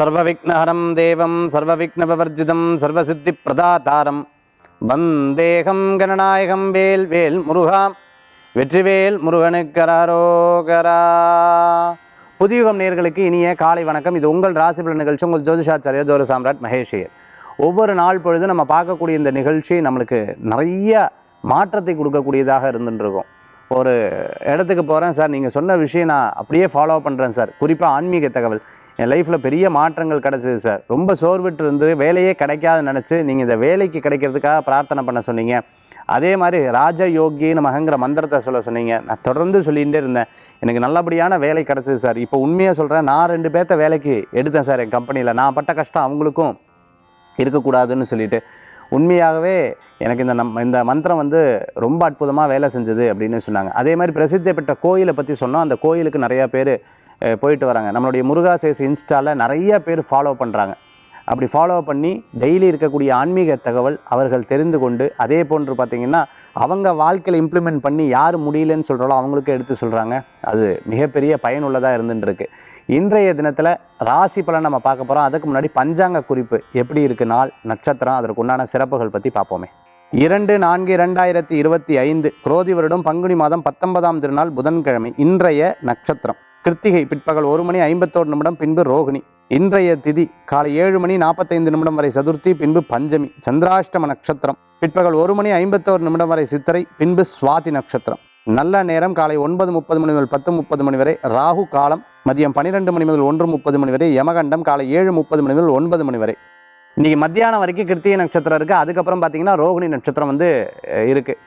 சர்வவிக்னஹரம் தேவம் சர்வவிக்னபவர்ஜிதம் சர்வசித்தி பிரதாதாரம் வந்தேகம் கணநாயகம் வேல் வேல் முருகா வெற்றிவேல் முருகனுக்கரோகரா புதியுகம் நேர்களுக்கு இனிய காலை வணக்கம். இது உங்கள் ராசிபல நிகழ்ச்சி. உங்கள் ஜோதிஷாச்சாரிய ஜோர சாம்ராட் மகேஷியர் ஒவ்வொரு நாள் பொழுது நம்ம பார்க்கக்கூடிய இந்த நிகழ்ச்சி நம்மளுக்கு நிறைய மாற்றத்தை கொடுக்கக்கூடியதாக இருந்துருக்கும். ஒரு இடத்துக்கு போகிறேன் சார். நீங்கள் சொன்ன விஷயம் நான் அப்படியே ஃபாலோ பண்ணுறேன் சார். குறிப்பாக ஆன்மீக தகவல். என் லைஃப்பில் பெரிய மாற்றங்கள் கிடச்சிது சார் ரொம்ப சோர்விட்டு இருந்து வேலையே கிடைக்காது நினச்சி நீங்கள் இந்த வேலைக்கு கிடைக்கிறதுக்காக பிரார்த்தனை பண்ண சொன்னீங்க. அதே மாதிரி ராஜ யோகின்னு மகங்கிற மந்திரத்தை சொல்ல சொன்னீங்க. நான் தொடர்ந்து சொல்லிகிட்டே இருந்தேன். எனக்கு நல்லபடியான வேலை கிடச்சிது சார் இப்போ உண்மையாக சொல்கிறேன் நான் ரெண்டு பேர்த்த வேலைக்கு எடுத்தேன் சார் என் கம்பெனியில் நான் பட்ட கஷ்டம் அவங்களுக்கும் இருக்கக்கூடாதுன்னு சொல்லிட்டு. உண்மையாகவே எனக்கு இந்த நம் இந்த மந்திரம் வந்து ரொம்ப அற்புதமாக வேலை செஞ்சது அப்படின்னு சொன்னாங்க. அதே மாதிரி பிரசித்தி பெற்ற கோயிலை பற்றி சொன்னோம் அந்த கோயிலுக்கு நிறையா பேர் போயிட்டு வராங்க. நம்மளுடைய முருகாசேஸ் இன்ஸ்டாவில் நிறைய பேர் ஃபாலோ பண்ணுறாங்க அப்படி ஃபாலோ பண்ணி டெய்லி இருக்கக்கூடிய ஆன்மீக தகவல் அவர்கள் தெரிந்து கொண்டு அதே போன்று பார்த்திங்கன்னா அவங்க வாழ்க்கையில் இம்ப்ளிமெண்ட் பண்ணி யார் முடியலன்னு சொல்கிறாலோ அவங்களுக்கும் எடுத்து சொல்கிறாங்க அது மிகப்பெரிய பயனுள்ளதாக இருந்துட்டுருக்கு. இன்றைய தினத்தில் ராசி பலன் நம்ம பார்க்க போகிறோம் அதுக்கு முன்னாடி பஞ்சாங்க குறிப்பு எப்படி இருக்கு? நாள் நட்சத்திரம் அதற்கு உண்டான சிறப்புகள் பற்றி பார்ப்போமே. இரண்டு நான்கு இரண்டாயிரத்தி இருபத்தி ஐந்து குரோதி வருடம் பங்குனி மாதம் பத்தொன்பதாம் திருநாள் புதன்கிழமை இன்றைய நட்சத்திரம். கிருத்திகை பிற்பகல் ஒரு மணி ஐம்பத்தோரு நிமிடம் பின்பு ரோகிணி. இன்றைய திதி காலை ஏழு மணி நாற்பத்தைந்து நிமிடம் வரை சதுர்த்தி பின்பு பஞ்சமி சந்திராஷ்டம நட்சத்திரம். பிற்பகல் ஒரு மணி ஐம்பத்தோரு நிமிடம் வரை சித்திரை பின்பு சுவாதி நட்சத்திரம். நல்ல நேரம் காலை ஒன்பது முப்பது மணி முதல் பத்து முப்பது மணி வரை ராகு காலம் மதியம் பன்னிரெண்டு மணி முதல் ஒன்று முப்பது மணி வரை யமகண்டம் காலை ஏழு முப்பது மணி முதல் ஒன்பது மணி வரை. இன்னைக்கு மத்தியானம் வரைக்கும் கிருத்திகை நட்சத்திரம் இருக்குது அதுக்கப்புறம் பார்த்தீங்கன்னா ரோகிணி நட்சத்திரம் வந்து இருக்குது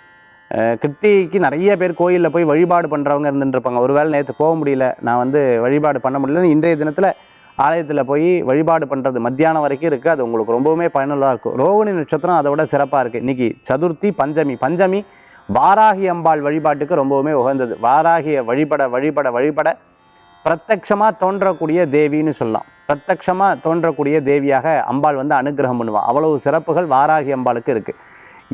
கிருத்திக்கு நிறைய பேர் கோயிலில் போய் வழிபாடு பண்ணுறவங்க இருந்துருப்பாங்க. ஒரு வேளை நேற்று போக முடியல. நான் வந்து வழிபாடு பண்ண முடியல இன்றைய தினத்தில் ஆலயத்தில் போய் வழிபாடு பண்ணுறது மத்தியானம் வரைக்கும் இருக்குது அது உங்களுக்கு ரொம்பவுமே பயனுள்ளதாக இருக்கும். ரோகிணி நட்சத்திரம் அதை விட சிறப்பாக இருக்குது இன்றைக்கி சதுர்த்தி பஞ்சமி. பஞ்சமி வாராகி அம்பாள் வழிபாட்டுக்கு ரொம்பவுமே உகந்தது. வாராகிய வழிபட வழிபட வழிபட பிரத்யக்ஷமாக தோன்றக்கூடிய தேவின்னு சொல்லலாம். பிரத்யக்ஷமாக தோன்றக்கூடிய தேவியாக அம்பாள் வந்து அனுகிரகம் பண்ணுவாள் அவ்வளவு சிறப்புகள் வாராகி அம்பாளுக்கு இருக்குது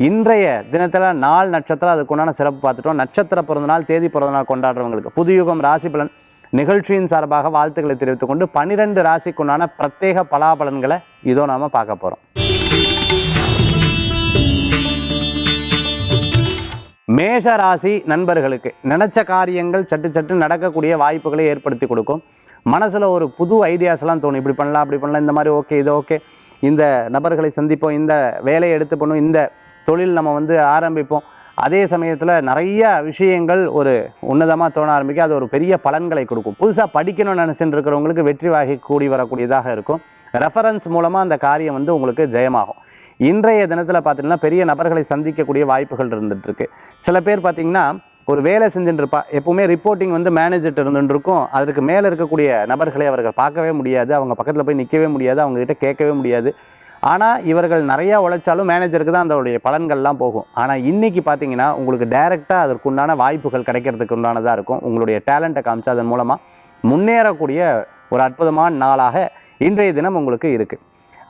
இன்றைய தினத்தில் நாள் நட்சத்திரம் அதுக்கு உண்டான சிறப்பு பார்த்துட்டோம். நட்சத்திர பிறந்தநாள் தேதி பிறந்தநாள் கொண்டாடுறவங்களுக்கு புதுயுகம் ராசி பலன் நிகழ்ச்சியின் சார்பாக வாழ்த்துக்களை தெரிவித்துக் கொண்டு பன்னிரெண்டு ராசிக்குண்டான பிரத்யேக பலாபலன்களை இதோ நாம பார்க்க போகிறோம் மேஷ ராசி நண்பர்களுக்கு நினச்ச காரியங்கள் சட்டு சட்டு நடக்கக்கூடிய வாய்ப்புகளை ஏற்படுத்தி கொடுக்கும். மனசில் ஒரு புது ஐடியாஸ்லாம் தோணும். இப்படி பண்ணலாம் அப்படி பண்ணலாம் இந்த மாதிரி ஓகே இது ஓகே இந்த நபர்களை சந்திப்போம் இந்த வேலையை எடுத்து பண்ணும் இந்த தொழில் நம்ம வந்து ஆரம்பிப்போம். அதே சமயத்தில் நிறைய விஷயங்கள் ஒரு உன்னதமாக தோண ஆரம்பிக்கும் அது ஒரு பெரிய பலன்களை கொடுக்கும். புதுசாக படிக்கணும்னு நினச்சிட்டு இருக்கிறவங்களுக்கு வெற்றி வாகி கூடி வரக்கூடியதாக இருக்கும். ரெஃபரன்ஸ் மூலமாக அந்த காரியம் வந்து உங்களுக்கு ஜெயமாகும். இன்றைய தினத்தில் பார்த்தீங்கன்னா பெரிய நபர்களை சந்திக்கக்கூடிய வாய்ப்புகள் இருந்துட்டு இருக்கு சில பேர் பார்த்திங்கன்னா ஒரு வேலை செஞ்சுட்டு இருப்பா எப்போவுமே ரிப்போர்ட்டிங் வந்து மேனேஜர்ட்டு இருந்துட்டு இருக்கும் அதுக்கு மேலே இருக்கக்கூடிய நபர்களை அவர்கள் பார்க்கவே முடியாது. அவங்க பக்கத்தில் போய் நிற்கவே முடியாது. அவங்க கிட்ட கேட்கவே முடியாது. ஆனால் இவர்கள் நிறையா உழைச்சாலும் மேனேஜருக்கு தான் அதோடைய பலன்கள்லாம் போகும். ஆனால் இன்னைக்கு பார்த்தீங்கன்னா உங்களுக்கு டைரெக்டாக அதற்குண்டான வாய்ப்புகள் கிடைக்கிறதுக்கு உண்டானதாக இருக்கும். உங்களுடைய டேலண்ட்டை காமிச்சு அதன் மூலமாக முன்னேறக்கூடிய ஒரு அற்புதமான நாளாக இன்றைய தினம் உங்களுக்கு இருக்குது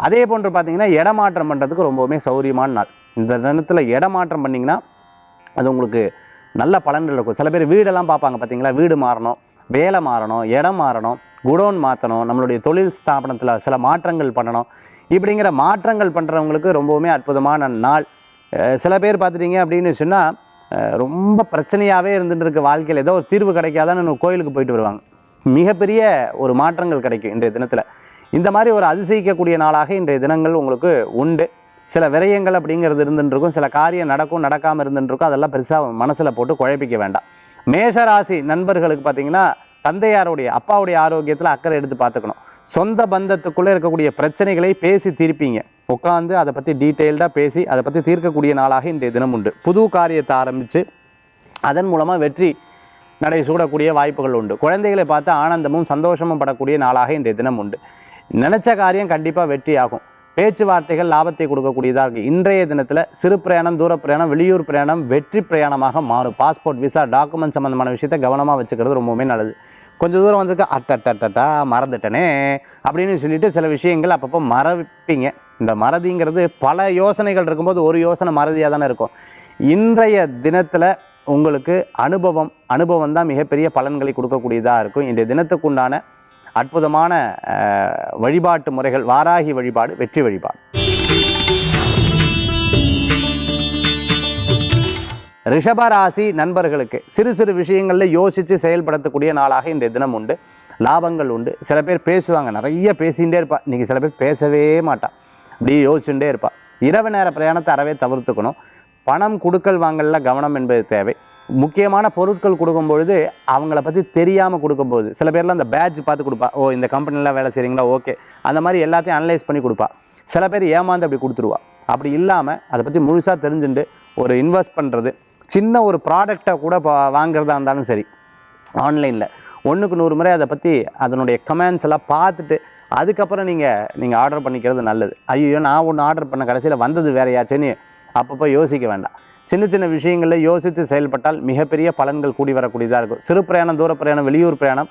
அதே போன்று பார்த்தீங்கன்னா இடமாற்றம் பண்ணுறதுக்கு ரொம்பவுமே சௌரியமான நாள். இந்த தினத்தில் இடமாற்றம் பண்ணிங்கன்னா அது உங்களுக்கு நல்ல பலன்கள் இருக்கும். சில பேர் வீடெல்லாம் பார்ப்பாங்க பார்த்தீங்களா வீடு மாறணும் வேலை மாறணும் இடம் மாறணும் குடோன் மாற்றணும் நம்மளுடைய தொழில் ஸ்தாபனத்தில் சில மாற்றங்கள் பண்ணணும். இப்படிங்கிற மாற்றங்கள் பண்ணுறவங்களுக்கு ரொம்பவுமே அற்புதமான நாள். சில பேர் பார்த்துட்டீங்க அப்படின்னு சொன்னால் ரொம்ப பிரச்சனையாகவே இருந்துட்டு இருக்க வாழ்க்கையில். ஏதோ ஒரு தீர்வு கிடைக்காதான்னு கோயிலுக்கு போயிட்டு வருவாங்க. மிகப்பெரிய ஒரு மாற்றங்கள் கிடைக்கும் இன்றைய தினத்தில். இந்த மாதிரி ஒரு அதிசயிக்கக்கூடிய நாளாக இன்றைய தினங்கள் உங்களுக்கு உண்டு. சில விரயங்கள் அப்படிங்கிறது இருந்துட்டு இருக்கும். சில காரியம் நடக்கும் நடக்காமல் இருந்துட்டு இருக்கும். அதெல்லாம் பெருசாக மனசில் போட்டு குழப்பிக்க வேண்டாம். மேஷராசி நண்பர்களுக்கு பார்த்தீங்கன்னா தந்தையாருடைய அப்பாவுடைய ஆரோக்கியத்தில் அக்கறை எடுத்து பார்த்துக்கணும். சொந்த பந்தத்துக்குள்ளே இருக்கக்கூடிய பிரச்சனைகளை பேசி தீர்ப்பீங்க. உட்காந்து அதை பற்றி டீட்டெயில்டாக பேசி அதை பற்றி தீர்க்கக்கூடிய நாளாக இன்றைய தினம் உண்டு. புது காரியத்தை ஆரம்பித்து அதன் மூலமாக வெற்றி நடை சூடக்கூடிய வாய்ப்புகள் உண்டு. குழந்தைகளை பார்த்து ஆனந்தமும் சந்தோஷமும் படக்கூடிய நாளாக இன்றைய தினம் உண்டு. நினச்ச காரியம் கண்டிப்பாக வெற்றி ஆகும். பேச்சுவார்த்தைகள் லாபத்தை கொடுக்கக்கூடியதாக இருக்குது இன்றைய தினத்தில் சிறு பிரயாணம் தூர பிரயாணம் வெளியூர் பிரயாணம் வெற்றி பிரயாணமாக மாறும். பாஸ்போர்ட் விசா டாக்குமெண்ட் சம்மந்தமான விஷயத்தை கவனமாக வச்சுக்கிறது ரொம்பவுமே நல்லது. கொஞ்சம் தூரம் வந்துட்டு அட்டட்டட்டா மறந்துட்டனே அப்படின்னு சொல்லிட்டு சில விஷயங்கள் அப்பப்போ மறப்பீங்க இந்த மறதிங்கிறது பல யோசனைகள் இருக்கும்போது ஒரு யோசனை மறதியாக தானே இருக்கும். இன்றைய தினத்தில் உங்களுக்கு அனுபவம் அனுபவம் தான் மிகப்பெரிய பலன்களை கொடுக்கக்கூடியதாக இருக்கும். இன்றைய தினத்துக்குண்டான அற்புதமான வழிபாட்டு முறைகள் வாராகி வழிபாடு வெற்றி வழிபாடு. ரிஷபராசி நண்பர்களுக்கு சிறு சிறு விஷயங்களில் யோசித்து செயல்படுத்தக்கூடிய நாளாக இந்த தினம் உண்டு. லாபங்கள் உண்டு. சில பேர் பேசுவாங்க. நிறைய பேசிகிட்டே இருப்பாள் இன்றைக்கி சில பேர் பேசவே மாட்டான் அப்படியே யோசிச்சுட்டே இருப்பாள் இரவு நேர பிரயாணத்தை அறவே தவிர்த்துக்கணும். பணம் கொடுக்கல் வாங்கல கவனம் என்பது தேவை. முக்கியமான பொருட்கள் கொடுக்கும் பொழுது அவங்கள பற்றி தெரியாமல் கொடுக்கும்போது சில பேர்லாம் அந்த பேட்ச் பார்த்து கொடுப்பா. ஓ இந்த கம்பெனிலாம் வேலை செய்கிறீங்களா ஓகே. அந்த மாதிரி எல்லாத்தையும் அனலைஸ் பண்ணி கொடுப்பா. சில பேர் ஏமாந்து அப்படி கொடுத்துருவா. அப்படி இல்லாமல் அதை பற்றி முழுசாக தெரிஞ்சுட்டு ஒரு இன்வெஸ்ட் பண்ணுறது சின்ன ஒரு ப்ராடக்டை கூட பா- வாங்குறதா இருந்தாலும் சரி ஆன்லைனில் ஒன்றுக்கு நூறு முறை அதை பற்றி அதனுடைய கமெண்ட்ஸ் எல்லாம் பார்த்துட்டு அதுக்கப்புறம் நீங்கள் நீங்கள் ஆர்டர் பண்ணிக்கிறது நல்லது. ஐயோ நான் ஒன்று ஆர்டர் பண்ண கடைசியில் வந்தது வேறையாச்சுன்னு அப்பப்போ யோசிக்க வேண்டாம். சின்ன சின்ன விஷயங்களில் யோசித்து செயல்பட்டால் மிகப்பெரிய பலன்கள் கூடி வரக்கூடியதாக இருக்கும். சிறு பிரயாணம் தூர பிரயாணம் வெளியூர் பிரயாணம்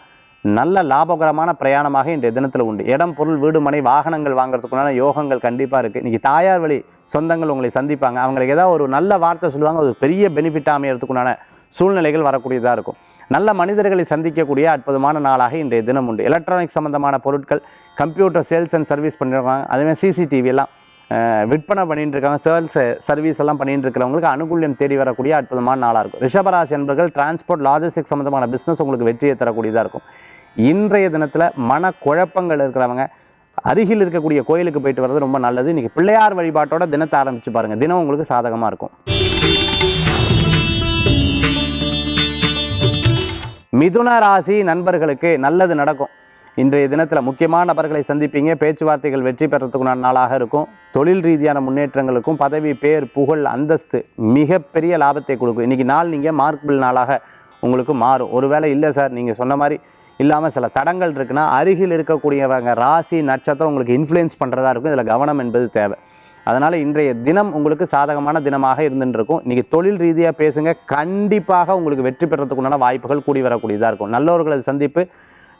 நல்ல லாபகரமான பிரயாணமாக இன்றைய தினத்தில் உண்டு. இடம் பொருள் வீடு மனை வாகனங்கள் வாங்குறதுக்குண்டான யோகங்கள் கண்டிப்பாக இருக்குது இன்றைக்கி தாயார் வழி சொந்தங்கள் உங்களை சந்திப்பாங்க. அவங்களுக்கு ஏதாவது ஒரு நல்ல வார்த்தை சொல்லுவாங்க. அது ஒரு பெரிய பெனிஃபிட் அமையறதுக்குண்டான சூழ்நிலைகள் வரக்கூடியதாக இருக்கும். நல்ல மனிதர்களை சந்திக்கக்கூடிய அற்புதமான நாளாக இன்றைய தினம் உண்டு. எலக்ட்ரானிக் சம்மந்தமான பொருட்கள் கம்ப்யூட்டர் சேல்ஸ் அண்ட் சர்வீஸ் பண்ணிருக்காங்க. அதுமாதிரி சிசிடிவி எல்லாம் விற்பனை பண்ணிட்டு இருக்காங்க. சேல்ஸ் சர்வீஸ் எல்லாம் பண்ணிட்டு இருக்கிறவங்களுக்கு அனுகூல்யம் தேடி வரக்கூடிய அற்புதமான நாளாக இருக்கும். ரிஷபராசி என்பர்கள் டிரான்ஸ்போர்ட் லாஜிஸ்டிக் சம்மந்தமான பிஸ்னஸ் உங்களுக்கு வெற்றியை தரக்கூடியதாக இருக்கும். இன்றைய தினத்தில் மன குழப்பங்கள் இருக்கிறவங்க அருகில் இருக்கக்கூடிய கோயிலுக்கு போயிட்டு வர்றது ரொம்ப நல்லது. இன்றைக்கி பிள்ளையார் வழிபாட்டோட தினத்தை ஆரம்பித்து பாருங்கள் தினம் உங்களுக்கு சாதகமாக இருக்கும். மிதுன ராசி நண்பர்களுக்கு நல்லது நடக்கும். இன்றைய தினத்தில் முக்கியமான நபர்களை சந்திப்பீங்க. பேச்சுவார்த்தைகள் வெற்றி பெறத்துக்குண்டான நாளாக இருக்கும். தொழில் ரீதியான முன்னேற்றங்களுக்கும் பதவி பேர் புகழ் அந்தஸ்து மிகப்பெரிய லாபத்தை கொடுக்கும். இன்றைக்கி நாள் நீங்கள் மார்க் பில் நாளாக உங்களுக்கு மாறும். ஒருவேளை இல்லை சார் நீங்கள் சொன்ன மாதிரி இல்லாமல் சில தடங்கள் இருக்குன்னா அருகில் இருக்கக்கூடியவங்க ராசி நட்சத்திரம் உங்களுக்கு இன்ஃப்ளூயன்ஸ் பண்ணுறதா இருக்கும். இதில் கவனம் என்பது தேவை. அதனால் இன்றைய தினம் உங்களுக்கு சாதகமான தினமாக இருந்துட்டு இன்றைக்கி தொழில் ரீதியாக பேசுங்க. கண்டிப்பாக உங்களுக்கு வெற்றி பெறத்துக்குண்டான வாய்ப்புகள் கூடி வரக்கூடியதாக இருக்கும். நல்லவர்களது சந்திப்பு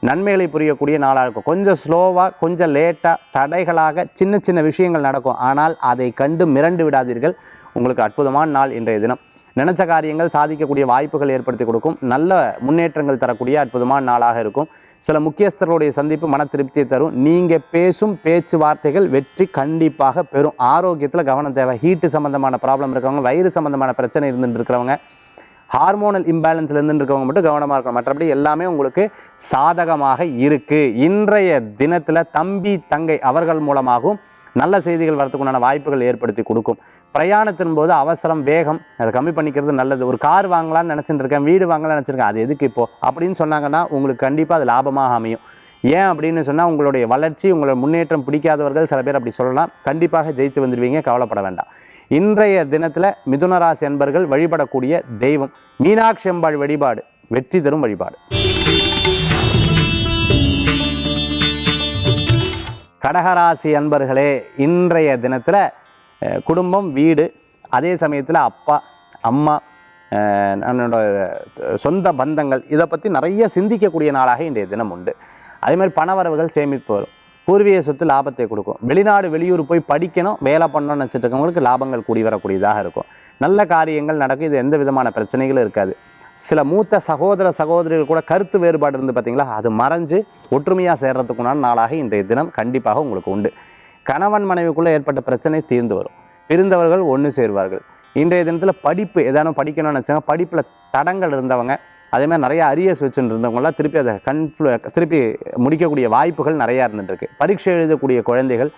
நன்மைகளை புரியக்கூடிய நாளாக இருக்கும். கொஞ்சம் ஸ்லோவாக கொஞ்சம் லேட்டாக தடைகளாக சின்ன சின்ன விஷயங்கள் நடக்கும். ஆனால் அதை கண்டு மிரண்டு விடாதீர்கள். உங்களுக்கு அற்புதமான நாள் இன்றைய தினம். நினைச்ச காரியங்கள் சாதிக்கக்கூடிய வாய்ப்புகள் ஏற்படுத்தி கொடுக்கும். நல்ல முன்னேற்றங்கள் தரக்கூடிய அற்புதமான நாளாக இருக்கும். சில முக்கியஸ்தர்களுடைய சந்திப்பு மன திருப்தியை தரும். நீங்கள் பேசும் பேச்சுவார்த்தைகள் வெற்றி கண்டிப்பாக பெறும். ஆரோக்கியத்தில் கவனம் தேவை. ஹீட்டு சம்மந்தமான ப்ராப்ளம் இருக்கவங்க வயிறு சம்மந்தமான பிரச்சனை இருந்துட்டு இருக்கிறவங்க ஹார்மோனல் இம்பேலன்ஸ்ல இருந்து இருக்கவங்க மட்டும் கவனமாக இருக்கணும். மற்றபடி எல்லாமே உங்களுக்கு சாதகமாக இருக்குது இன்றைய தினத்தில் தம்பி தங்கை அவர்கள் மூலமாகவும் நல்ல செய்திகள் வரத்துக்குண்டான வாய்ப்புகள் ஏற்படுத்தி கொடுக்கும். பிரயாணத்தின் போது அவசரம் வேகம் அதை கம்மி பண்ணிக்கிறது நல்லது. ஒரு கார் வாங்கலாம்னு நினச்சிட்டு இருக்கேன் வீடு வாங்கலாம்னு நினச்சிருக்கேன் அது எதுக்கு இப்போ? அப்படின்னு சொன்னாங்கன்னா உங்களுக்கு கண்டிப்பாக அது லாபமாக அமையும். ஏன் அப்படின்னு சொன்னால் உங்களுடைய வளர்ச்சி உங்களோட முன்னேற்றம் பிடிக்காதவர்கள் சில பேர் அப்படி சொல்லலாம். கண்டிப்பாக ஜெயிச்சு வந்துடுவீங்க கவலைப்பட வேண்டாம். இன்றைய தினத்தில் மிதுனராசி அன்பர்கள் வழிபடக்கூடிய தெய்வம் மீனாட்சி அம்பாள் வழிபாடு வெற்றி தரும் வழிபாடு. கடகராசி அன்பர்களே இன்றைய தினத்தில் குடும்பம் வீடு அதே சமயத்தில் அப்பா அம்மா என்னோட சொந்த பந்தங்கள் இதை பற்றி நிறைய சிந்திக்கக்கூடிய நாளாக இன்றைய தினம் உண்டு. அதே மாதிரி பணவரவுகள் சேமிப்பு வரும். பூர்வீக சொத்து லாபத்தை கொடுக்கும். வெளிநாடு வெளியூர் போய் படிக்கணும் வேலை பண்ணணும்னு நினச்சிட்டு இருக்கவங்களுக்கு லாபங்கள் கூடி வரக்கூடியதாக இருக்கும். நல்ல காரியங்கள் நடக்கும். இது எந்த விதமான பிரச்சனைகளும் இருக்காது. சில மூத்த சகோதர சகோதரிகள் கூட கருத்து வேறுபாடு இருந்து பார்த்தீங்களா அது மறைஞ்சு ஒற்றுமையாக சேர்றதுக்குண்டான நாளாக இன்றைய தினம் கண்டிப்பாக உங்களுக்கு உண்டு. கணவன் மனைவிக்குள்ளே ஏற்பட்ட பிரச்சனை தீர்ந்து வரும். பிரிந்தவர்கள் ஒன்று சேருவார்கள். இன்றைய தினத்தில் படிப்பு ஏதானும் படிக்கணும்னு நினச்சாங்க படிப்பில் தடங்கள் இருந்தவங்க அதே மாதிரி நிறைய அரியர்ஸ் வச்சுட்டு இருந்தவங்களாம் திருப்பி அதை கன்ஃப்ளு திருப்பி முடிக்கக்கூடிய வாய்ப்புகள் நிறையா இருந்துட்டுருக்கு. பரீட்சை எழுதக்கூடிய குழந்தைகள்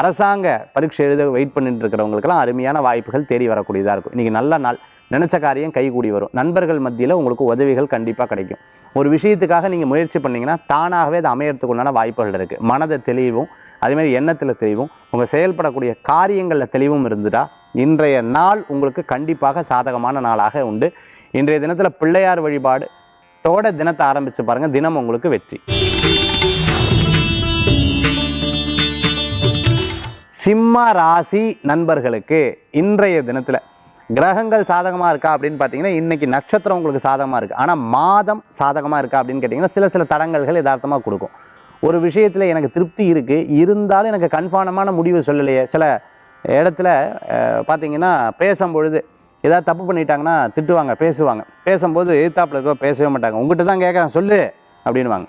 அரசாங்க பரீட்சை எழுத வெயிட் பண்ணிட்டு இருக்கிறவங்களுக்கெல்லாம் அருமையான வாய்ப்புகள் தேடி வரக்கூடியதாக இருக்கும். இன்றைக்கி நல்ல நாள். நினச்ச காரியம் கைகூடி வரும். நண்பர்கள் மத்தியில் உங்களுக்கு உதவிகள் கண்டிப்பாக கிடைக்கும். ஒரு விஷயத்துக்காக நீங்கள் முயற்சி பண்ணீங்கன்னா தானாகவே அது அமையறதுக்குள்ளான வாய்ப்புகள் இருக்குது மனதை தெளிவும் அதேமாதிரி எண்ணத்தில் தெளிவும் உங்கள் செயல்படக்கூடிய காரியங்களில் தெளிவும் இருந்துட்டா இன்றைய நாள் உங்களுக்கு கண்டிப்பாக சாதகமான நாளாக உண்டு. இன்றைய தினத்தில் பிள்ளையார் வழிபாடு தோட தினத்தை ஆரம்பித்து பாருங்கள் தினம் உங்களுக்கு வெற்றி. சிம்ம ராசி நண்பர்களுக்கு இன்றைய தினத்தில் கிரகங்கள் சாதகமாக இருக்கா அப்படின்னு பார்த்தீங்கன்னா இன்றைக்கி நட்சத்திரம் உங்களுக்கு சாதகமாக இருக்குது ஆனால் மாதம் சாதகமாக இருக்கா அப்படின்னு கேட்டிங்கன்னா சில சில தடங்கல்கள் யதார்த்தமாக கொடுக்கும். ஒரு விஷயத்தில் எனக்கு திருப்தி இருக்குது இருந்தாலும் எனக்கு கன்ஃபார்மான முடிவு சொல்லலையே. சில இடத்துல அஹ், பார்த்தீங்கன்னா பேசும்பொழுது ஏதாவது தப்பு பண்ணிட்டாங்கன்னா திட்டுவாங்க பேசுவாங்க. பேசும்போது எதிர்த்தாப்புல இருக்கோ பேசவே மாட்டாங்க. உங்கள்கிட்ட தான் கேட்குறேன் சொல்லு அப்படின்வாங்க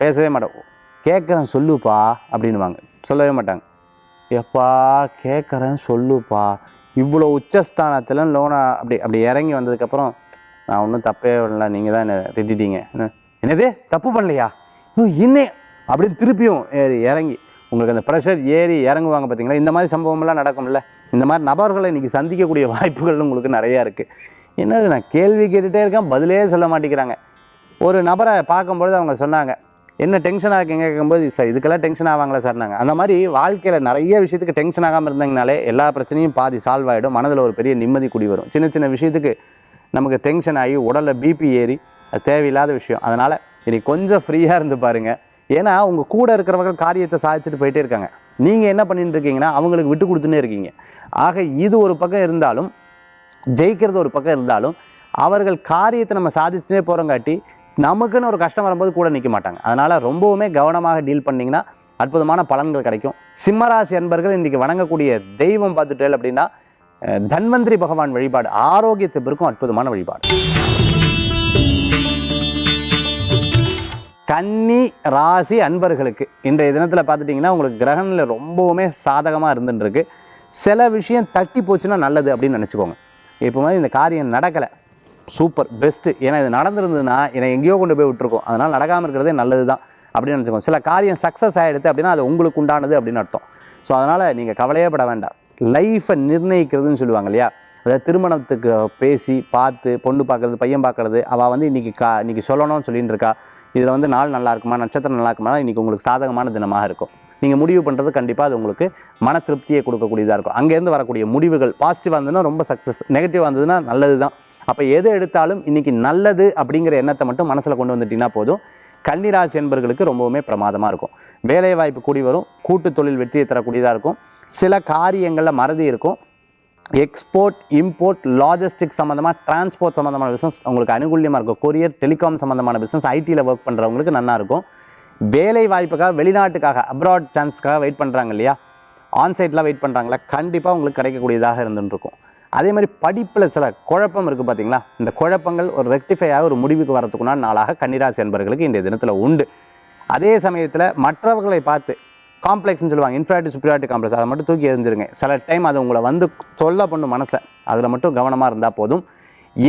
பேசவே மாட்டோம். கேட்குறேன் சொல்லுப்பா அப்படின்னுவாங்க. சொல்லவே மாட்டாங்க. எப்பா கேட்குறேன் சொல்லுப்பா. இவ்வளோ உச்சஸ்தானத்தில் லோனா அப்படி அப்படி இறங்கி வந்ததுக்கப்புறம் நான் ஒன்றும் தப்பே பண்ணல நீங்கள் தான் என்னை திட்டிட்டீங்க. என்னது? தப்பு பண்ணலையா? ஐயோ, இன்னே அப்படின்னு திருப்பியும் ஏறி இறங்கி உங்களுக்கு அந்த ப்ரெஷர் ஏறி இறங்குவாங்க பார்த்தீங்களா? இந்த மாதிரி சம்பவம்லாம் நடக்கும்ல. இந்த மாதிரி நபர்களை இன்றைக்கி சந்திக்கக்கூடிய வாய்ப்புகள் உங்களுக்கு நிறையா இருக்குது என்னது நான் கேள்வி கேட்டுகிட்டே இருக்கேன் பதிலே சொல்ல மாட்டேங்கிறாங்க. ஒரு நபரை பார்க்கும்பொழுது அவங்க சொன்னாங்க என்ன டென்ஷன் ஆகுங்க கேட்கும்போது சார் இதுக்கெல்லாம் டென்ஷன் ஆவாங்களா சார்? நாங்கள் அந்த மாதிரி வாழ்க்கையில் நிறைய விஷயத்துக்கு டென்ஷன் ஆகாமல் இருந்தீங்கனாலே எல்லா பிரச்சனையும் பாதி சால்வ் ஆகிடும் மனதில் ஒரு பெரிய நிம்மதி குடி வரும். சின்ன சின்ன விஷயத்துக்கு நமக்கு டென்ஷன் ஆகி உடலில் பிபி ஏறி அது தேவையில்லாத விஷயம். அதனால் இன்னைக்கு கொஞ்சம் ஃப்ரீயாக இருந்து பாருங்கள் ஏன்னா உங்கள் கூட இருக்கிறவங்க காரியத்தை சாதிச்சுட்டு போயிட்டே இருக்காங்க. நீங்கள் என்ன பண்ணிட்டு இருக்கீங்கன்னா அவங்களுக்கு விட்டு கொடுத்துன்னே இருக்கீங்க. ஆக இது ஒரு பக்கம் இருந்தாலும் ஜெயிக்கிறது ஒரு பக்கம் இருந்தாலும் அவர்கள் காரியத்தை நம்ம சாதிச்சுட்டே போகிறங்காட்டி நமக்குன்னு ஒரு கஷ்டம் வரும்போது கூட நிற்க மாட்டாங்க. அதனால் ரொம்பவுமே கவனமாக டீல் பண்ணிங்கன்னா அற்புதமான பலன்கள் கிடைக்கும். சிம்மராசி அன்பர்கள் இன்றைக்கி வணங்கக்கூடிய தெய்வம் பார்த்துட்டேன் அப்படின்னா தன்வந்திரி பகவான் வழிபாடு ஆரோக்கியத்தை பிறக்கும் அற்புதமான வழிபாடு. கன்னி ராசி அன்பர்களுக்கு இன்றைய தினத்தில் பார்த்துட்டிங்கன்னா உங்களுக்கு கிரகணில் ரொம்பவுமே சாதகமாக இருந்துருக்கு சில விஷயம் தட்டி போச்சுன்னா நல்லது அப்படின்னு நினச்சிக்கோங்க. இப்போ மாதிரி இந்த காரியம் நடக்கலை. சூப்பர் பெஸ்ட்டு ஏன்னா இது நடந்திருந்ததுன்னா என்னை எங்கேயோ கொண்டு போய் விட்டுருக்கோம். அதனால் நடக்காமல் இருக்கிறதே நல்லது தான் அப்படின்னு நினச்சிக்கோங்க. சில காரியம் சக்ஸஸ் ஆகிடுது அப்படின்னா அது உங்களுக்கு உண்டானது அப்படின்னு அர்த்தம். ஸோ அதனால் நீங்கள் கவலையே பட வேண்டாம் லைஃப்பை நிர்ணயிக்கிறதுன்னு சொல்லுவாங்க இல்லையா? அதாவது திருமணத்துக்கு பேசி பார்த்து பொண்ணு பார்க்குறது பையன் பார்க்குறது அவள் வந்து இன்றைக்கி கா இன்றைக்கி சொல்லணும்னு சொல்லிட்டு இருக்கா இதில் வந்து நாள் நல்லா இருக்குமா நட்சத்திரம் நல்லா இருக்குமா இன்றைக்கி உங்களுக்கு சாதகமான தினமாக இருக்கும். நீங்கள் முடிவு பண்ணுறது கண்டிப்பாக அது உங்களுக்கு மன திருப்தியை கொடுக்கக்கூடியதாக இருக்கும். அங்கேருந்து வரக்கூடிய முடிவுகள் பாசிட்டிவாக இருந்ததுன்னா ரொம்ப சக்ஸஸ் நெகட்டிவாக இருந்ததுன்னா நல்லது தான் அப்போ எது எடுத்தாலும் இன்றைக்கி நல்லது அப்படிங்கிற எண்ணத்தை மட்டும் மனசில் கொண்டு வந்துட்டிங்கன்னா போதும். கன்னிராசி என்பர்களுக்கு ரொம்பவுமே பிரமாதமாக இருக்கும். வேலைவாய்ப்பு கூடி வரும் கூட்டு தொழில் வெற்றியை தரக்கூடியதாக இருக்கும். சில காரியங்களில் மறதி இருக்கும். எக்ஸ்போர்ட் இம்போர்ட் லாஜிஸ்டிக் சம்மந்தமாக டிரான்ஸ்போர்ட் சம்மந்தமான பிஸ்னஸ் உங்களுக்கு அனுகூலியமாக இருக்கும். கொரியர் டெலிகாம் சம்மந்தமான பிஸ்னஸ் ஐடியில் ஒர்க் பண்ணுறவங்களுக்கு நல்லா இருக்கும். வேலை வாய்ப்புக்காக வெளிநாட்டுக்காக அப்ராட் சான்ஸ்க்காக வெயிட் பண்ணுறாங்க இல்லையா? ஆன்சைட்லாம் வெயிட் பண்ணுறாங்களா கண்டிப்பாக உங்களுக்கு கிடைக்கக்கூடியதாக இருந்துருக்கும். அதே மாதிரி படிப்பில் சில குழப்பம் இருக்குது பார்த்தீங்களா இந்த குழப்பங்கள் ஒரு ரெக்டிஃபையாக ஒரு முடிவுக்கு வரதுக்குண்டான நாளாக கன்னிராசி என்பர்களுக்கு இந்த தினத்தில் உண்டு. அதே சமயத்தில் மற்றவர்களை பார்த்து காம்ப்ளெக்ஸ்னு சொல்லுவாங்க. Inferiority superiority complex. அதை மட்டும் தூக்கி எறிஞ்சிருங்க. சில டைம் அது உங்களை வந்து தொல்லை பண்ணும் மனசை. அதில் மட்டும் கவனமாக இருந்தால் போதும்.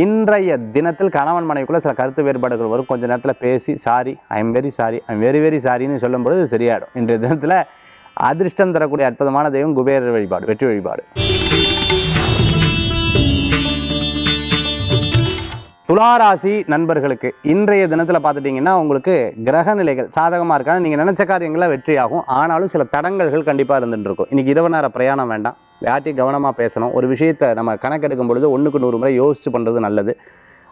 இன்றைய தினத்தில் கணவன் மனைவிக்குள்ளே சில கருத்து வேறுபாடுகள் வரும். கொஞ்ச நேரத்தில் பேசி sorry I am very sorry I am very very சாரின்னு சொல்லும்போது சரியாயிடும். இன்றைய தினத்தில் அதிர்ஷ்டம் தரக்கூடிய அற்புதமான தெய்வம் குபேர வழிபாடு வெற்றி வழிபாடு. துளாராசி நண்பர்களுக்கு இன்றைய தினத்தில் பார்த்துட்டிங்கன்னா உங்களுக்கு கிரக நிலைகள் சாதகமாக இருக்காங்க நீங்கள் நினச்ச காரியங்கள்லாம் வெற்றியாகும். ஆனாலும் சில தடங்கல்கள் கண்டிப்பாக இருந்துட்டு இருக்கும் இன்றைக்கி இரவு நேர பிரயாணம் வேண்டாம். யார்ட்டையும் கவனமாக பேசணும். ஒரு விஷயத்தை நம்ம கணக்கெடுக்கும் பொழுது ஒன்றுக்கு நூறு முறை யோசிச்சு பண்ணுறது நல்லது.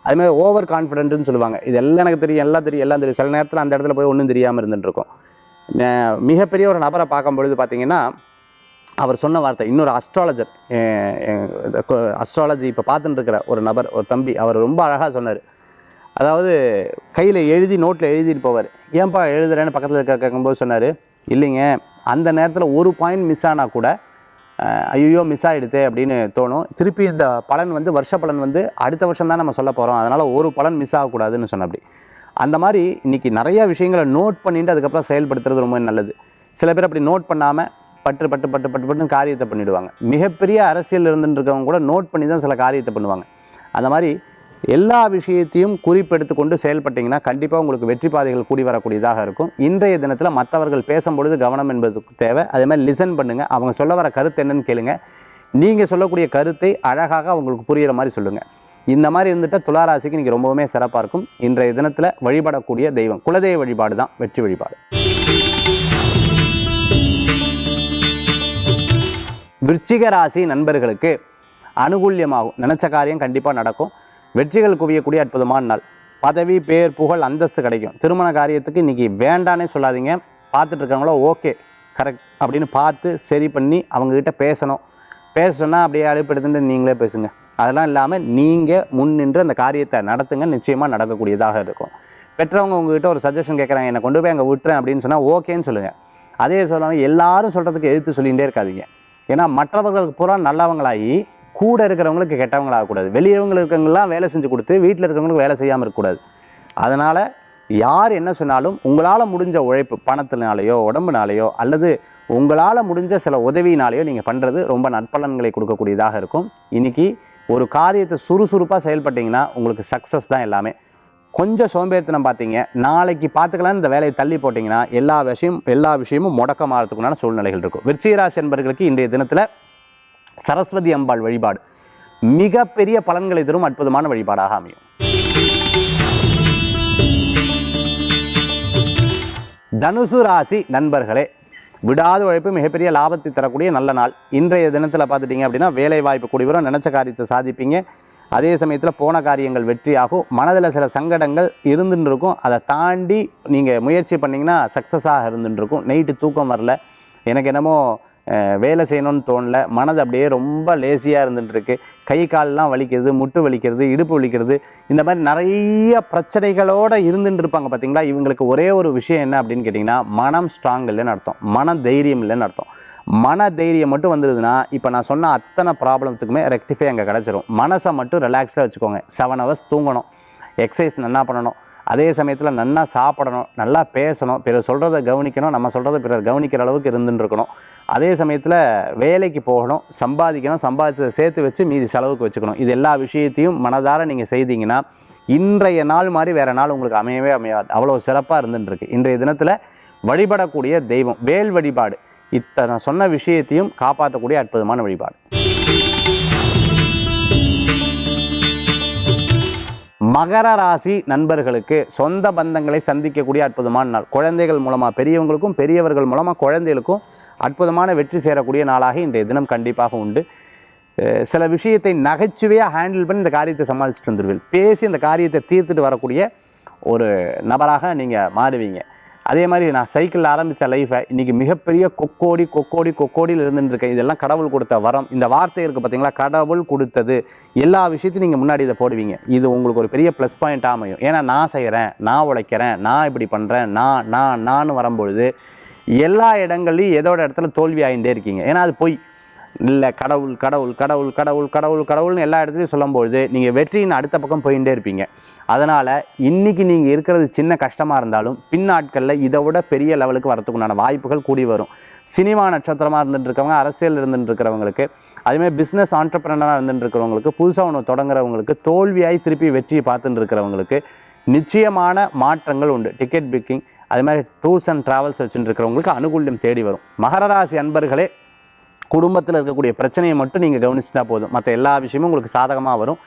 அதுமாதிரி ஓவர் கான்ஃபிடென்ட்னு சொல்லுவாங்க. இது எல்லாம் எனக்கு தெரியும் எல்லாம் தெரியும் எல்லாம் தெரியும். சில நேரத்தில் அந்த இடத்துல போய் ஒன்றும் தெரியாமல் இருந்துட்டுருக்கும். மிகப்பெரிய ஒரு நபரை பார்க்கும் பொழுது பார்த்தீங்கன்னா அவர் சொன்ன வார்த்தை இன்னொரு அஸ்ட்ராலஜர் அஸ்ட்ராலஜி இப்போ பார்த்துட்டு இருக்கிற ஒரு நபர் ஒரு தம்பி அவர் ரொம்ப அழகாக சொன்னார். அதாவது கையில் எழுதி நோட்டில் எழுதிட்டு போவார். ஏன்பா எழுதுறேன்னு பக்கத்தில் இருக்க கேட்கும்போது சொன்னார் இல்லைங்க அந்த நேரத்தில் ஒரு பாயிண்ட் மிஸ் ஆனால் கூட ஐயோ மிஸ் ஆகிடுதே அப்படின்னு தோணும். திருப்பி இந்த பலன் வந்து வருஷ பலன் வந்து அடுத்த வருஷம் தான் நம்ம சொல்ல போகிறோம் அதனால் ஒரு பலன் மிஸ் ஆகக்கூடாதுன்னு சொன்ன அப்படி. அந்த மாதிரி இன்றைக்கி நிறையா விஷயங்களை நோட் பண்ணிட்டு அதுக்கப்புறம் செயல்படுத்துறது ரொம்ப நல்லது. சில பேர் அப்படி நோட் பண்ணாமல் பட்டு பட்டு பட்டு பட்டு பட்டுன்னு காரியத்தை பண்ணிடுவாங்க. மிகப்பெரிய அரசியல் இருந்துருக்கவங்க இருக்கவங்க கூட நோட் பண்ணி தான் சில காரியத்தை பண்ணுவாங்க. அந்த மாதிரி எல்லா விஷயத்தையும் குறிப்பெடுத்து கொண்டு செயல்பட்டீங்கன்னா கண்டிப்பாக உங்களுக்கு வெற்றி பாதைகள் கூடி வரக்கூடியதாக இருக்கும். இன்றைய தினத்தில் மற்றவர்கள் பேசும்பொழுது கவனம் என்பதுக்கு தேவை. அதே மாதிரி லிசன் பண்ணுங்கள் அவங்க சொல்ல வர கருத்து என்னன்னு கேளுங்க. நீங்கள் சொல்லக்கூடிய கருத்தை அழகாக அவங்களுக்கு புரிகிற மாதிரி சொல்லுங்கள் இந்த மாதிரி இருந்துட்டால் துளாராசிக்கு இன்றைக்கி ரொம்பவுமே சிறப்பாக இருக்கும். இன்றைய தினத்தில் வழிபடக்கூடிய தெய்வம். குலதெய்வ வழிபாடு தான் வெற்றி வழிபாடு. விருச்சிக ராசி நண்பர்களுக்கு அனுகூல்யமாகும். நினச்ச காரியம் கண்டிப்பாக நடக்கும். வெற்றிகள் குவியக்கூடிய அற்புதமான நாள். பதவி பேர் புகழ் அந்தஸ்து கிடைக்கும். திருமண காரியத்துக்கு இன்றைக்கி வேண்டானே சொல்லாதீங்க. பார்த்துட்டு இருக்கவங்களோ ஓகே கரெக்ட் அப்படின்னு பார்த்து சரி பண்ணி அவங்கக்கிட்ட பேசணும். பேச சொன்னால் அப்படியே அழைப்படுத்துட்டு நீங்களே பேசுங்க. அதெல்லாம் இல்லாமல் நீங்கள் முன் நின்று அந்த காரியத்தை நடத்துங்க. நிச்சயமாக நடக்கக்கூடியதாக இருக்கும். பெற்றவங்க உங்ககிட்ட ஒரு சஜஷன் கேட்குறாங்க என்னை கொண்டு போய் அங்கே விட்டுறேன் அப்படின்னு சொன்னால் ஓகேன்னு சொல்லுங்கள் அதே சொல்லாமல் எல்லாரும் சொல்கிறதுக்கு எதிர்த்து சொல்லிகிட்டே இருக்காதீங்க. ஏன்னா மற்றவர்களுக்கு பூரா நல்லவங்களாகி கூட இருக்கிறவங்களுக்கு கெட்டவங்களாகக்கூடாது. வெளியவங்க வேலை செஞ்சு கொடுத்து வீட்டில் இருக்கிறவங்களுக்கு வேலை செய்யாமல் இருக்கக்கூடாது. அதனால் யார் என்ன சொன்னாலும் உங்களால் முடிஞ்ச உழைப்பு பணத்தினாலேயோ உடம்புனாலேயோ அல்லது உங்களால் முடிஞ்ச சில உதவினாலேயோ நீங்கள் பண்ணுறது ரொம்ப நற்பலன்களை கொடுக்கக்கூடியதாக இருக்கும். இன்னைக்கு ஒரு காரியத்தை சுறுசுறுப்பாக செயல்பட்டிங்கன்னா உங்களுக்கு சக்ஸஸ் தான் எல்லாமே. கொஞ்சம் சோம்பேறித்தனம் பார்த்தீங்க நாளைக்கு பார்த்துக்கலாம்னு இந்த வேலையை தள்ளி போட்டிங்கன்னா எல்லா விஷயம் எல்லா விஷயமும் முடக்கமாகறதுக்குண்டான சூழ்நிலைகள் இருக்கும். விருச்சிகராசி என்பவர்களுக்கு இன்றைய தினத்தில் சரஸ்வதி அம்பாள் வழிபாடு மிகப்பெரிய பலன்களை தரும் அற்புதமான வழிபாடாக அமையும். தனுசு ராசி நண்பர்களே விடாத உழைப்பு மிகப்பெரிய லாபத்தை தரக்கூடிய நல்ல நாள். இன்றைய தினத்தில் பார்த்துட்டிங்க அப்படின்னா வேலை வாய்ப்பு கூடி வரும் நினச்ச காரியத்தை சாதிப்பீங்க. அதே சமயத்தில் போன காரியங்கள் வெற்றியாகும். மனதில் சில சங்கடங்கள் இருந்துட்டு இருக்கும் அதை தாண்டி நீங்கள் முயற்சி பண்ணிங்கன்னா சக்ஸஸாக இருந்துட்டு இருக்கும் நைட்டு தூக்கம் வரல. எனக்கு என்னமோ வேலை செய்யணும்னு தோணல. மனது அப்படியே ரொம்ப லேசியாக இருந்துட்டுருக்கு கை கால்லாம் வலிக்கிறது முட்டு வலிக்கிறது இடுப்பு வலிக்கிறது. இந்த மாதிரி நிறைய பிரச்சனைகளோடு இருந்துட்டு இருப்பாங்க பார்த்தீங்களா இவங்களுக்கு ஒரே ஒரு விஷயம் என்ன அப்படின்னு கேட்டிங்கன்னா மனம் ஸ்ட்ராங் இல்லைன்னு அர்த்தம். மன தைரியம் இல்லைன்னு அர்த்தம். மன தைரியம் மட்டும் வந்துடுதுன்னா இப்போ நான் சொன்ன அத்தனை ப்ராப்ளத்துக்குமே ரெக்டிஃபை அங்கே கிடச்சிரும். மனசை மட்டும் ரிலாக்ஸ்டாக வச்சுக்கோங்க. செவன் ஹவர்ஸ் தூங்கணும். எக்ஸசைஸ் நல்லா பண்ணணும். அதே சமயத்தில் நல்லா சாப்பிடணும். நல்லா பேசணும். பிறர் சொல்கிறத கவனிக்கணும். நம்ம சொல்கிறத பிறர் கவனிக்கிற அளவுக்கு இருந்துன்னு இருக்கணும் அதே சமயத்தில் வேலைக்கு போகணும். சம்பாதிக்கணும். சம்பாதிச்சதை சேர்த்து வச்சு மீதி செலவுக்கு வச்சுக்கணும். இது எல்லா விஷயத்தையும் மனதார நீங்கள் செய்தீங்கன்னா இன்றைய நாள் மாதிரி வேறு நாள் உங்களுக்கு அமையவே அமையாது. அவ்வளோ சிறப்பாக இருந்துட்டுருக்கு. இன்றைய தினத்தில் வழிபடக்கூடிய தெய்வம் வேல் வழிபாடு. இத்தனை சொன்ன விஷயத்தையும் காப்பாற்றக்கூடிய அற்புதமான வழிபாடு. மகர ராசி நண்பர்களுக்கு சொந்த பந்தங்களை சந்திக்கக்கூடிய அற்புதமான நாள். குழந்தைகள் மூலமாக பெரியவங்களுக்கும் பெரியவர்கள் மூலமாக குழந்தைகளுக்கும் அற்புதமான வெற்றி சேரக்கூடிய நாளாக இன்றைய தினம் கண்டிப்பாக உண்டு. சில விஷயத்தை நகைச்சுவையாக ஹேண்டில் பண்ணி இந்த காரியத்தை சமாளிச்சுட்டு வந்துடுவீர்கள். பேசி இந்த காரியத்தை தீர்த்துட்டு வரக்கூடிய ஒரு நபராக நீங்கள் மாறுவீங்க. அதே மாதிரி நான் சைக்கிளில் ஆரம்பித்த லைஃப்பை இன்றைக்கி மிகப்பெரிய கொக்கோடி கொக்கோடி கொக்கோடியில் இருந்துருக்கேன் இதெல்லாம் கடவுள் கொடுத்த வரம். இந்த வார்த்தை இருக்குது பார்த்தீங்களா கடவுள் கொடுத்தது. எல்லா விஷயத்தையும் நீங்கள் முன்னாடி இதை போடுவீங்க. இது உங்களுக்கு ஒரு பெரிய ப்ளஸ் பாயிண்ட் அமையும். ஏன்னா நான் செய்கிறேன் நான் உழைக்கிறேன் நான் இப்படி பண்ணுறேன் நான் நான் நான் வரும்பொழுது எல்லா இடங்கள்லையும் ஏதோட இடத்துல தோல்வி ஆகிட்டே இருக்கீங்க. ஏன்னா அது பொய். இல்லை கடவுள் கடவுள் கடவுள் கடவுள் கடவுள் கடவுள்னு எல்லா இடத்துலையும் சொல்லும்பொழுது நீங்கள் வெற்றியின் அடுத்த பக்கம் போயிட்டே இருப்பீங்க. அதனால் இன்றைக்கி நீங்கள் இருக்கிறது சின்ன கஷ்டமாக இருந்தாலும் பின்னாட்களில் இதை விட பெரிய லெவலுக்கு வரத்துக்குண்டான வாய்ப்புகள் கூடி வரும். சினிமா நட்சத்திரமாக இருந்துட்டு இருக்கவங்க அரசியல் இருந்துட்டு இருக்கிறவங்களுக்கு அதுமாதிரி பிஸ்னஸ் ஆண்டர்பிரனராக இருந்துட்டு இருக்கிறவங்களுக்கு புதுசாக ஒன்று தொடங்குறவங்களுக்கு தோல்வியாய் திருப்பி வெற்றியை பார்த்துட்டு இருக்கிறவங்களுக்கு நிச்சயமான மாற்றங்கள் உண்டு. டிக்கெட் புக்கிங் அது மாதிரி டூர்ஸ் அண்ட் ட்ராவல்ஸ் வச்சுட்டு இருக்கிறவங்களுக்கு அனுகூல்யம் தேடி வரும். மகர ராசி அன்பர்களே குடும்பத்தில் இருக்கக்கூடிய பிரச்சனையை மட்டும் நீங்கள் கவனிச்சுட்டா போதும். மற்ற எல்லா விஷயமும் உங்களுக்கு சாதகமாக வரும்.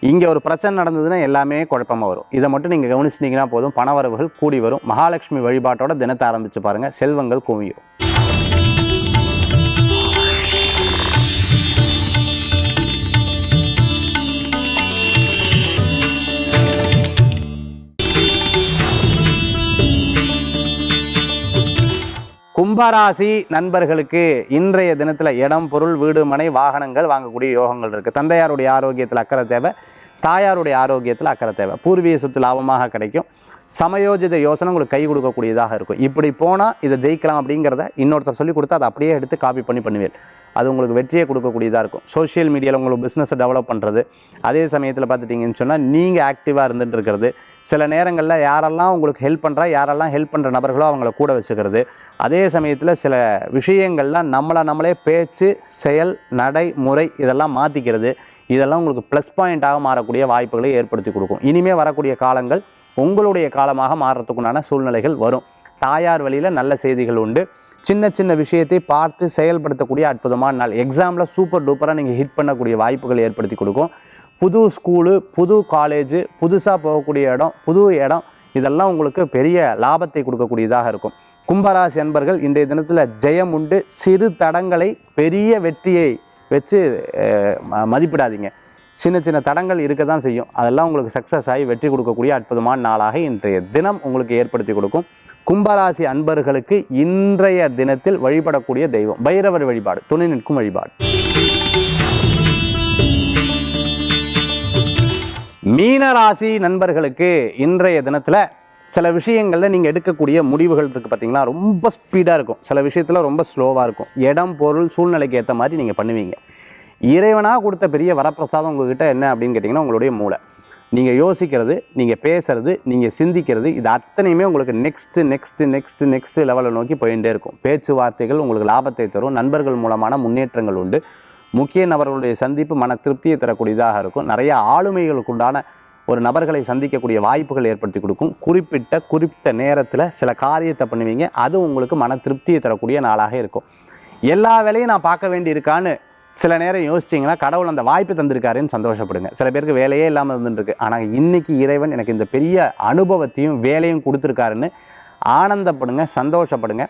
இங்கே ஒரு பிரச்சனை நடந்ததுன்னா எல்லாமே குழப்பமாக வரும். இதை மட்டும் நீங்கள் கவனிச்சிட்டிங்கன்னா போதும். பணவரவுகள் கூடி வரும். மகாலட்சுமி வழிபாட்டோட தினத்தை ஆரம்பித்து பாருங்கள் செல்வங்கள் குவியும். கும்பராசி நண்பர்களுக்கு இன்றைய தினத்தில் இடம் பொருள் வீடு மனை வாகனங்கள் வாங்கக்கூடிய யோகங்கள் இருக்குது தந்தையாருடைய ஆரோக்கியத்தில் அக்கறை தேவை தாயாருடைய ஆரோக்கியத்தில் அக்கறை தேவை. பூர்வீக சொத்து லாபமாக கிடைக்கும். சமயோஜித யோசனை உங்களுக்கு கை கொடுக்கக்கூடியதாக இருக்கும். இப்படி போனால் இதை ஜெயிக்கலாம் அப்படிங்கிறத இன்னொருத்தர் சொல்லி கொடுத்தா அதை அப்படியே எடுத்து காப்பி பண்ணி பண்ணுவேன் அது உங்களுக்கு வெற்றியை கொடுக்கக்கூடியதாக இருக்கும். சோஷியல் மீடியாவில் உங்களுக்கு பிஸ்னஸை டெவலப் பண்ணுறது அதே சமயத்தில் பார்த்துட்டிங்கன்னு சொன்னால் நீங்கள் ஆக்டிவாக இருந்துட்டு இருக்கிறது. சில நேரங்களில் யாரெல்லாம் உங்களுக்கு ஹெல்ப் பண்ணுறா யாரெல்லாம் ஹெல்ப் பண்ணுற நபர்களோ அவங்கள கூட வச்சுக்கிறது. அதே சமயத்தில் சில விஷயங்கள்லாம் நம்மளை நம்மளே பேச்சு செயல் நடை முறை இதெல்லாம் மாற்றிக்கிறது இதெல்லாம் உங்களுக்கு ப்ளஸ் பாயிண்ட்டாக மாறக்கூடிய வாய்ப்புகளை ஏற்படுத்தி கொடுக்கும். இனிமே வரக்கூடிய காலங்கள் உங்களுடைய காலமாக மாறுறதுக்குண்டான சூழ்நிலைகள் வரும். தாயார் வழியில் நல்ல செய்திகள் உண்டு. சின்ன சின்ன விஷயத்தை பார்த்து செயல்படுத்தக்கூடிய அற்புதமான நாள். எக்ஸாமில் சூப்பர் டூப்பராக நீங்கள் ஹிட் பண்ணக்கூடிய வாய்ப்புகள் ஏற்படுத்தி கொடுக்கும். புது ஸ்கூலு புது காலேஜு புதுசாக போகக்கூடிய இடம் புது இடம் இதெல்லாம் உங்களுக்கு பெரிய லாபத்தை கொடுக்கக்கூடியதாக இருக்கும். கும்பராசி அன்பர்கள் இன்றைய தினத்தில் ஜெயம் உண்டு. சிறு தடங்களை பெரிய வெற்றியை வச்சு ம- மதிப்பிடாதீங்க. சின்ன சின்ன தடங்கள் இருக்க தான் செய்யும். அதெல்லாம் உங்களுக்கு சக்ஸஸ் ஆகி வெற்றி கொடுக்கக்கூடிய அற்புதமான நாளாக இன்றைய தினம் உங்களுக்கு ஏற்படுத்தி கொடுக்கும். கும்பராசி அன்பர்களுக்கு இன்றைய தினத்தில் வழிபடக்கூடிய தெய்வம் பைரவர் வழிபாடு துணை நிற்கும் வழிபாடு. மீனராசி நண்பர்களுக்கு இன்றைய தினத்தில் சில விஷயங்களில் நீங்கள் எடுக்கக்கூடிய முடிவுகள் இருக்குது பார்த்தீங்களா ரொம்ப ஸ்பீடாக இருக்கும். சில விஷயத்தில் ரொம்ப ஸ்லோவாக இருக்கும். இடம் பொருள் சூழ்நிலைக்கு ஏற்ற மாதிரி நீங்கள் பண்ணுவீங்க. இறைவனாக கொடுத்த பெரிய வரப்பிரசாதம் உங்கள்கிட்ட என்ன அப்படின்னு கேட்டிங்கன்னா உங்களுடைய மூளை. நீங்கள் யோசிக்கிறது நீங்கள் பேசுகிறது நீங்கள் சிந்திக்கிறது இது அத்தனையுமே உங்களுக்கு நெக்ஸ்ட்டு நெக்ஸ்ட்டு நெக்ஸ்ட்டு நெக்ஸ்ட் லெவலை நோக்கி போயிட்டே இருக்கும். பேச்சுவார்த்தைகள் உங்களுக்கு லாபத்தை தரும். நண்பர்கள் மூலமான முன்னேற்றங்கள் உண்டு. முக்கிய நபர்களுடைய சந்திப்பு மன திருப்தியை தரக்கூடியதாக இருக்கும். நிறைய ஆளுமைகளுக்கு உண்டான ஒரு நபர்களை சந்திக்கக்கூடிய வாய்ப்புகள் ஏற்படுத்தி கொடுக்கும். குறிப்பிட்ட குறிப்பிட்ட நேரத்தில் சில காரியத்தை பண்ணுவீங்க. அது உங்களுக்கு மன திருப்தியை தரக்கூடிய நாளாக இருக்கும். எல்லா வேலையும் நான் பார்க்க வேண்டி இருக்கான்னு சில நேரம் யோசிச்சிங்கன்னா கடவுள் அந்த வாய்ப்பு தந்திருக்காருன்னு சந்தோஷப்படுங்க. சில பேருக்கு வேலையே இல்லாமல் இருந்துருக்கு ஆனால் இன்றைக்கி இறைவன் எனக்கு இந்த பெரிய அனுபவத்தையும் வேலையும் கொடுத்துருக்காருன்னு ஆனந்தப்படுங்க சந்தோஷப்படுங்க.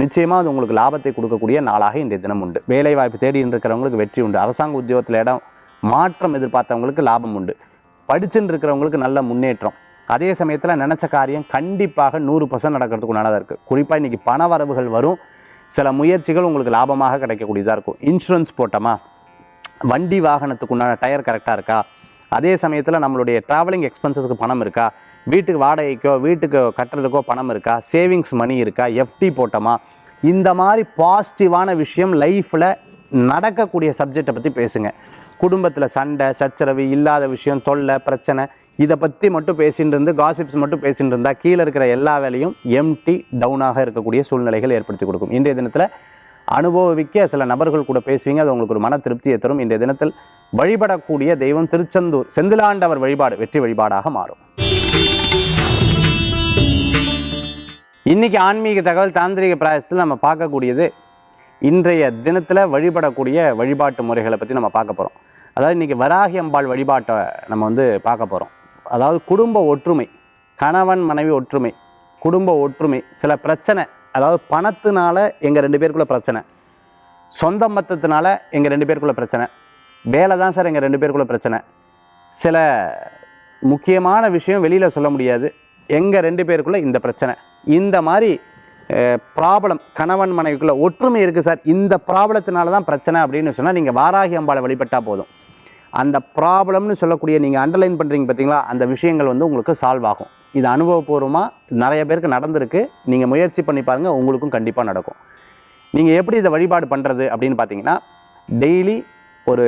நிச்சயமாக அது உங்களுக்கு லாபத்தை கொடுக்கக்கூடிய நாளாக இன்றைய தினம் உண்டு. வேலை வாய்ப்பு தேடி இருக்கிறவங்களுக்கு வெற்றி உண்டு. அரசாங்க உத்தியோகத்தில் இடம் மாற்றம் எதிர்பார்த்தவங்களுக்கு லாபம் உண்டு. படிச்சுன்னு இருக்கிறவங்களுக்கு நல்ல முன்னேற்றம். அதே சமயத்தில் நினச்ச காரியம் கண்டிப்பாக நூறு பர்சன்ட் நடக்கிறதுக்கு நல்லதாக இருக்குது குறிப்பாக இன்றைக்கி பண வரவுகள் வரும். சில முயற்சிகள் உங்களுக்கு லாபமாக கிடைக்கக்கூடியதாக இருக்கும். இன்சூரன்ஸ் போட்டோமா? வண்டி வாகனத்துக்கு உண்டான டயர் கரெக்டாக இருக்கா? அதே சமயத்தில் நம்மளுடைய ட்ராவலிங் எக்ஸ்பென்சஸ்க்கு பணம் இருக்கா? வீட்டுக்கு வாடகைக்கோ வீட்டுக்கு கட்டுறதுக்கோ பணம் இருக்கா? சேவிங்ஸ் மணி இருக்கா? எஃப்டி போட்டோமா? இந்த மாதிரி பாசிட்டிவான விஷயம் லைஃப்பில் நடக்கக்கூடிய சப்ஜெக்டை பற்றி பேசுங்க. குடும்பத்தில் சண்டை சச்சரவு இல்லாத விஷயம் தொல்லை பிரச்சனை இதை பற்றி மட்டும் பேசிகிட்டு இருந்து காசிப்ஸ் மட்டும் பேசிட்டு இருந்தால் கீழே இருக்கிற எல்லா வேலையும் எம்டி டவுனாக இருக்கக்கூடிய சூழ்நிலைகள் ஏற்படுத்தி கொடுக்கும். இன்றைய தினத்தில் அனுபவிக்க சில நபர்கள் கூட பேசுவீங்க அது உங்களுக்கு ஒரு மன திருப்தியை தரும். இன்றைய தினத்தில் வழிபடக்கூடிய தெய்வம் திருச்செந்தூர் செந்திலாண்டவர் வழிபாடு வெற்றி வழிபாடாக மாறும். இன்றைக்கி ஆன்மீக தகவல் தாந்திரிக பிராயசத்தில் நம்ம பார்க்கக்கூடியது இன்றைய தினத்தில் வழிபடக்கூடிய வழிபாட்டு முறைகளை பற்றி நம்ம பார்க்க போகிறோம் அதாவது இன்றைக்கி வராகி அம்பாள் வழிபாட்டை நம்ம வந்து பார்க்க போகிறோம் அதாவது குடும்ப ஒற்றுமை கணவன் மனைவி ஒற்றுமை குடும்ப ஒற்றுமை சில பிரச்சனை அதாவது பணத்தினால எங்கள் ரெண்டு பேருக்குள்ள பிரச்சனை சொந்த மத்தத்தினால எங்கள் ரெண்டு பேருக்குள்ள பிரச்சனை வேலை தான் சார் எங்கள் ரெண்டு பேருக்குள்ள பிரச்சனை சில முக்கியமான விஷயம் வெளியில் சொல்ல முடியாது. எங்கள் ரெண்டு பேருக்குள்ளே இந்த பிரச்சனை. இந்த மாதிரி ப்ராப்ளம் கணவன் மனைவிக்குள்ள ஒற்றுமை இருக்குது சார். இந்த ப்ராப்ளத்தினால தான் பிரச்சனை அப்படின்னு சொன்னால் நீங்கள் வாராகி அம்பாளை வழிபட்டால் போதும். அந்த ப்ராப்ளம்னு சொல்லக்கூடிய நீங்கள் அண்டர்லைன் பண்ணுறீங்க பார்த்தீங்களா அந்த விஷயங்கள் வந்து உங்களுக்கு சால்வ் ஆகும். இது அனுபவபூர்வமாக நிறைய பேருக்கு நடந்திருக்கு. நீங்கள் முயற்சி பண்ணி பாருங்கள் உங்களுக்கும் கண்டிப்பாக நடக்கும். நீங்கள் எப்படி இதை வழிபாடு பண்ணுறது அப்படின்னு பார்த்தீங்கன்னா டெய்லி ஒரு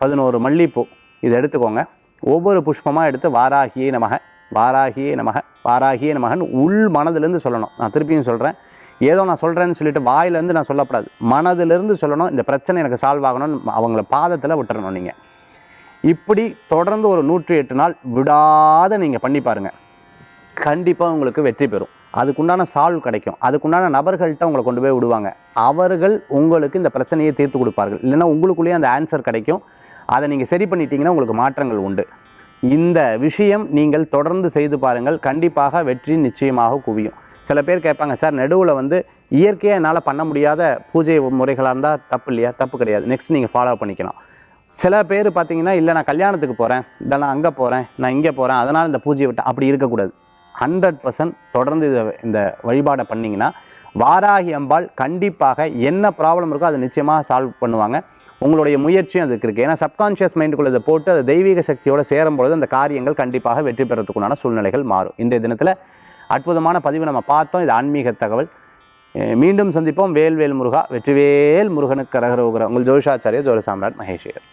பதினோரு மல்லிகைப்பூ இதை எடுத்துக்கோங்க. ஒவ்வொரு புஷ்பமாக எடுத்து வாராகியே நமக வாராகியே நமக வாராகியே நமகன்னு உள் மனதிலேருந்து சொல்லணும். நான் திருப்பியும் சொல்கிறேன் ஏதோ நான் சொல்கிறேன்னு சொல்லிட்டு வாயிலேருந்து நான் சொல்லக்கூடாது மனதிலிருந்து சொல்லணும் இந்த பிரச்சனை எனக்கு சால்வ் ஆகணும்னு அவங்கள பாதத்தில் விட்டுறணும் நீங்கள் இப்படி தொடர்ந்து ஒரு நூற்றி எட்டு நாள் விடாத நீங்கள் பண்ணி பாருங்கள் கண்டிப்பாக உங்களுக்கு வெற்றி பெறும். அதுக்குண்டான சால்வ் கிடைக்கும். அதுக்குண்டான நபர்கள்ட்ட உங்களை கொண்டு போய் விடுவாங்க. அவர்கள் உங்களுக்கு இந்த பிரச்சனையை தீர்த்து கொடுப்பார்கள். இல்லைன்னா உங்களுக்குள்ளேயே அந்த ஆன்சர் கிடைக்கும். அதை நீங்கள் சரி பண்ணிட்டீங்கன்னா உங்களுக்கு மாற்றங்கள் உண்டு. இந்த விஷயம் நீங்கள் தொடர்ந்து செய்து பாருங்கள். கண்டிப்பாக வெற்றி நிச்சயமாக குவியும். சில பேர் கேட்பாங்க சார் நடுவில் வந்து இயற்கையாக என்னால் பண்ண முடியாத பூஜை முறைகளாக இருந்தால் தப்பு இல்லையா? தப்பு கிடையாது. நெக்ஸ்ட் நீங்கள் ஃபாலோ பண்ணிக்கலாம். சில பேர் பார்த்தீங்கன்னா இல்லை நான் கல்யாணத்துக்கு போகிறேன் இல்லை நான் அங்கே போகிறேன் நான் இங்கே போகிறேன் அதனால் இந்த பூஜையை விட்டு அப்படி இருக்கக்கூடாது. ஹண்ட்ரட் பர்சன்ட் தொடர்ந்து இதை இந்த வழிபாடை பண்ணிங்கன்னா வாராகி அம்பாள் கண்டிப்பாக என்ன ப்ராப்ளம் இருக்கோ அதை நிச்சயமாக சால்வ் பண்ணுவாங்க. உங்களுடைய முயற்சியும் அதுக்கு இருக்குது ஏன்னா சப்கான்ஷியஸ் மைண்டுக்குள்ளே இதை போட்டு அது தெய்வீக சக்தியோடு சேரும் பொழுது அந்த காரியங்கள் கண்டிப்பாக வெற்றி பெறத்துக்குண்டான சூழ்நிலைகள் மாறும். இன்றைய தினத்தில் அற்புதமான பதிவு நம்ம பார்த்தோம். இது ஆன்மீக தகவல். மீண்டும் சந்திப்போம். வேல்வேல் முருகா வெற்றிவேல் முருகனுக்கு கரகரோகிற உங்கள் ஜோஷாச்சாரிய ஜோர சாம்ராட் மகேஷ்வர்